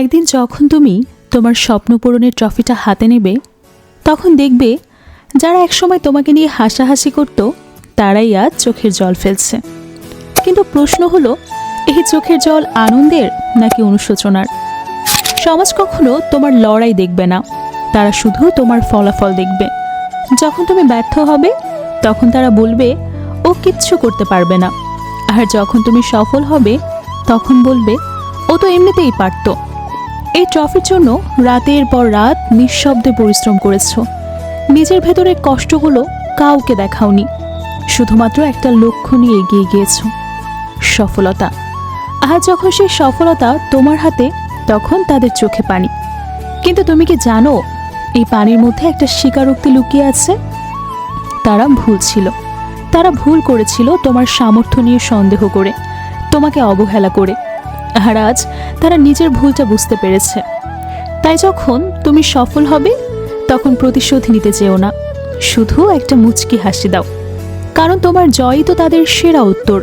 একদিন যখন তুমি তোমার স্বপ্ন পূরণের ট্রফিটা হাতে নেবে, তখন দেখবে যারা একসময় তোমাকে নিয়ে হাসাহাসি করত, তারাই আজ চোখের জল ফেলছে। কিন্তু প্রশ্ন হলো, এই চোখের জল আনন্দের নাকি অনুশোচনার? সমাজ কখনো তোমার লড়াই দেখবে না, তারা শুধু তোমার ফলাফল দেখবে। যখন তুমি ব্যর্থ হবে, তখন তারা বলবে, ও কিচ্ছু করতে পারবে না। আর যখন তুমি সফল হবে, তখন বলবে, ও তো এমনিতেই পারতো। এই ট্রফির জন্য রাতের পর রাত নিঃশব্দে পরিশ্রম করেছ। নিজের ভেতরের কষ্টগুলো কাউকে দেখাওনি। শুধুমাত্র একটা লক্ষ্য নিয়ে এগিয়ে গিয়েছ। সফলতা। আর যখন সেই সফলতা তোমার হাতে, তখন তাদের চোখে পানি। কিন্তু তুমি কি জানো, এই পানির মধ্যে একটা স্বীকারোক্তি লুকিয়ে আছে? তারা ভুল ছিল। তারা ভুল করেছিল তোমার সামর্থ্য নিয়ে সন্দেহ করে, তোমাকে অবহেলা করে। আর আজ তারা নিজের ভুলটা বুঝতে পেরেছে। তাই যখন তুমি সফল হবে, তখন প্রতিশোধ নিতে চেও না। শুধু একটা মুচকি হাসি দাও। কারণ তোমার জয়ই তো তাদের সেরা উত্তর।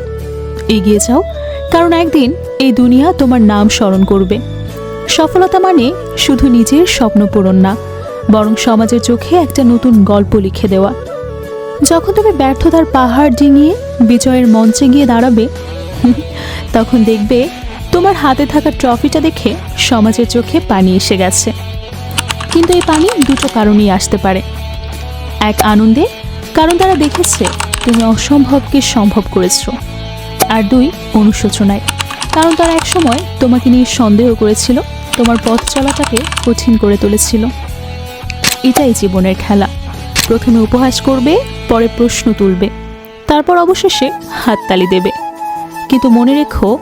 এগিয়ে যাও, কারণ একদিন এই দুনিয়া তোমার নাম স্মরণ করবে। সফলতা মানে শুধু নিজের স্বপ্ন পূরণ না, বরং সমাজের চোখে একটা নতুন গল্প লিখে দেওয়া। যখন তুমি ব্যর্থতার পাহাড় ডিঙিয়ে, বিজয়ের মঞ্চে গিয়ে দাঁড়াবে, তখন দেখবে তোমার হাতে থাকা ট্রফিটা দেখে সমাজের চোখে পানি এসে গেছে। কিন্তু এই পানি দুটো কারণেই আসতে পারে। এক আনন্দে, কারণ তারা দেখেছে তুমি অসম্ভবকে সম্ভব করেছ। আর দুই, অনুশোচনায়, কারণ তারা একসময় তোমাকে নিয়ে সন্দেহ করেছিল, তোমার পথ চলাটাকে কঠিন করে তুলেছিল। এটাই জীবনের খেলা। প্রথমে উপহাস করবে, পরে প্রশ্ন তুলবে। তারপর অবশেষে হাততালি দেবে। কিন্তু মনে রেখো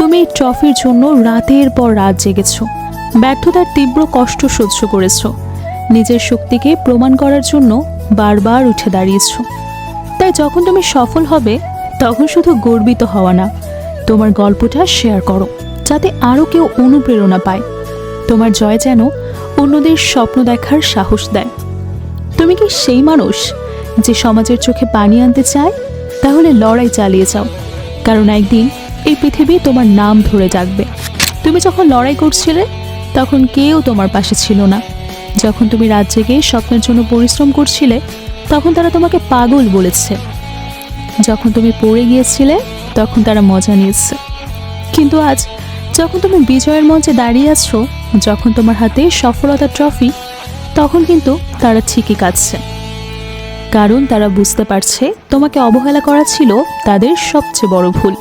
তুমি এই ট্রফির জন্য রাতের পর রাত জেগেছ। ব্যর্থতার তীব্র কষ্ট সহ্য করেছ। নিজের শক্তিকে প্রমাণ করার জন্য বারবার উঠে দাঁড়িয়েছ। তাই যখন তুমি সফল হবে, তখন শুধু গর্বিত হওয়া না, তোমার গল্পটা শেয়ার করো, যাতে আরও কেউ অনুপ্রেরণা পায়। তোমার জয় যেন অন্যদের স্বপ্ন দেখার সাহস দেয়। তুমি কি সেই মানুষ যে সমাজের চোখে পানি আনতে চায়? তাহলে লড়াই চালিয়ে যাও, কারণ একদিন এই পৃথিবী তোমার নাম ধরে ডাকবে তুমি যখন লড়াই করছিলে, তখন কেউ তোমার পাশে ছিল না। যখন তুমি রাত জেগে স্বপ্নের জন্য পরিশ্রম করছিলে, তখন তারা তোমাকে পাগল বলেছে। যখন তুমি পড়ে গিয়েছিলে, তখন তারা মজা নিয়েছে। কিন্তু আজ, যখন তুমি বিজয়ের মঞ্চে দাঁড়িয়ে আছো, যখন তোমার হাতে সফলতা ট্রফি, তখন কিন্তু তারা ঠিকই কাঁদছে। কারণ তারা বুঝতে পারছে, তোমাকে অবহেলা করা ছিল তাদের সবচেয়ে বড় ভুল।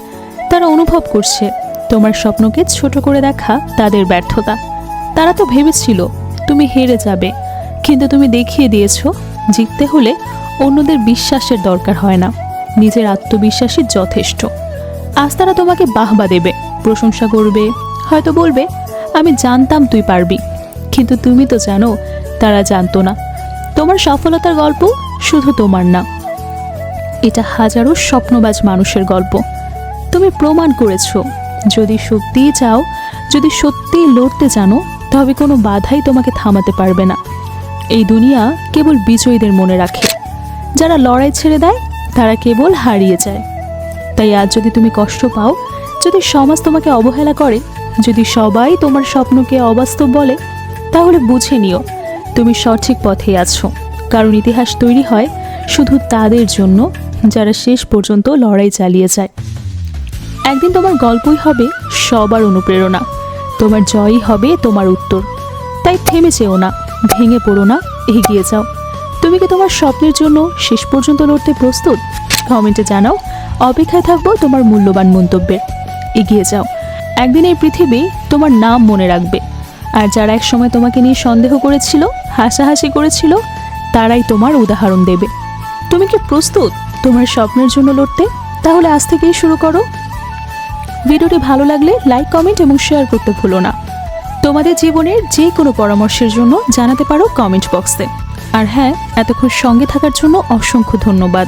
তারা অনুভব করছে। তোমার স্বপ্নকে ছোট করে দেখা তাদের ব্যর্থতা। তারা তো ভেবেছিল, তুমি হেরে যাবে। কিন্তু তুমি দেখিয়ে দিয়েছ, জিততে হলে অন্যদের বিশ্বাসের দরকার হয় না। নিজের আত্মবিশ্বাসই যথেষ্ট। আজ তারা তোমাকে বাহবা দেবে, প্রশংসা করবে, হয়তো বলবে, আমি জানতাম তুই পারবি। কিন্তু তুমি তো জানো, তারা জানতো না। তোমার সফলতার গল্প শুধু তোমার না। এটা হাজারো স্বপ্নবাজ মানুষের গল্প। তুমি প্রমাণ করেছ। যদি সত্যিই চাও, যদি সত্যিই লড়তে জানো, তবে কোনো বাধাই তোমাকে থামাতে পারবে না। এই দুনিয়া কেবল বিজয়ীদের মনে রাখে। যারা লড়াই ছেড়ে দেয়, তারা কেবল হারিয়ে যায়। তাই আজ যদি তুমি কষ্ট পাও, যদি সমাজ তোমাকে অবহেলা করে, যদি সবাই তোমার স্বপ্নকে অবাস্তব বলে, তাহলে বুঝে নিও, তুমি সঠিক পথে আছো। কারণ ইতিহাস তৈরি হয় শুধু তাদের জন্য, যারা শেষ পর্যন্ত লড়াই চালিয়ে যায়। একদিন তোমার গল্পই হবে সবার অনুপ্রেরণা। তোমার জয়ই হবে তোমার উত্তর। তাই থেমে চেও না, ভেঙে পড়ো না, এগিয়ে যাও। তুমি কি তোমার স্বপ্নের জন্য শেষ পর্যন্ত লড়তে প্রস্তুত? কমেন্টে জানাও। অপেক্ষায় থাকব তোমার মূল্যবান মন্তব্যের এগিয়ে যাও। একদিন এই পৃথিবী তোমার নাম মনে রাখবে। আর যারা এক সময় তোমাকে নিয়ে সন্দেহ করেছিল, হাসাহাসি করেছিল, তারাই তোমার উদাহরণ দেবে। তুমি কি প্রস্তুত তোমার স্বপ্নের জন্য লড়তে? তাহলে আজ থেকেই শুরু করো। ভিডিওটি ভালো লাগলে লাইক, কমেন্ট এবং শেয়ার করতে ভুলো না। তোমাদের জীবনের যে কোনো পরামর্শের জন্য জানাতে পারো কমেন্ট বক্সে। আর হ্যাঁ এতক্ষণ সঙ্গে থাকার জন্য অসংখ্য ধন্যবাদ।